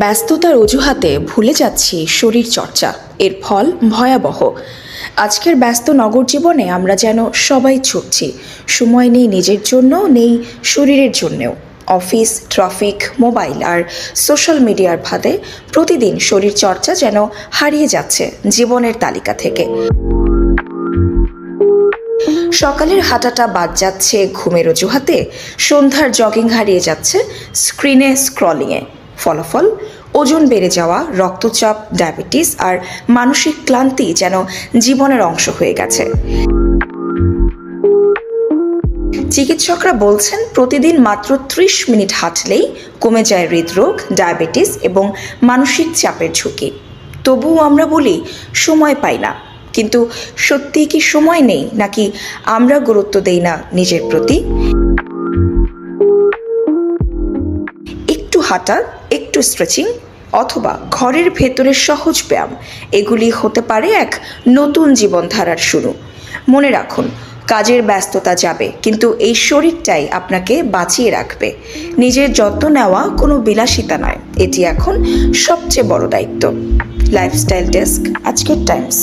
ব্যস্ততার অজুহাতে ভুলে যাচ্ছি শরীর চর্চা এর ফল ভয়াবহ। আজকের ব্যস্ত নগর জীবনে আমরা যেন সবাই ছুটছি। সময় নেই নিজের জন্য, নেই শরীরের জন্যেও। অফিস, ট্রাফিক, মোবাইল আর সোশ্যাল মিডিয়ার ফাঁদে প্রতিদিন শরীর চর্চা যেন হারিয়ে যাচ্ছে জীবনের তালিকা থেকে। সকালের হাঁটাটা বাদ যাচ্ছে ঘুমের অজুহাতে। সন্ধ্যার জগিং হারিয়ে যাচ্ছে স্ক্রিনে স্ক্রলিংয়ে। ফলাফল, ওজন বেড়ে যাওয়া, রক্তচাপ, ডায়াবেটিস আর মানসিক ক্লান্তি যেন জীবনের অংশ হয়ে গেছে। চিকিৎসকরা বলছেন, প্রতিদিন মাত্র ত্রিশ মিনিট হাঁটলেই কমে যায় হৃদরোগ, ডায়াবেটিস এবং মানসিক চাপের ঝুঁকি। তবুও আমরা বলি, সময় পাই না। কিন্তু সত্যি কি সময় নেই, নাকি আমরা গুরুত্ব দেই না নিজের প্রতি? একটু হাঁটা স্ট্রেচিং অথবা ঘরের ভেতরের সহজ ব্যায়াম, এগুলি হতে পারে এক নতুন জীবনধারার শুরু। মনে রাখুন, কাজের ব্যস্ততা যাবে, কিন্তু এই শরীরটাই আপনাকে বাঁচিয়ে রাখবে। নিজের যত্ন নেওয়া কোনো বিলাসিতা নয়, এটি এখন সবচেয়ে বড় দায়িত্ব। লাইফস্টাইল ডেস্ক আজকের টাইমস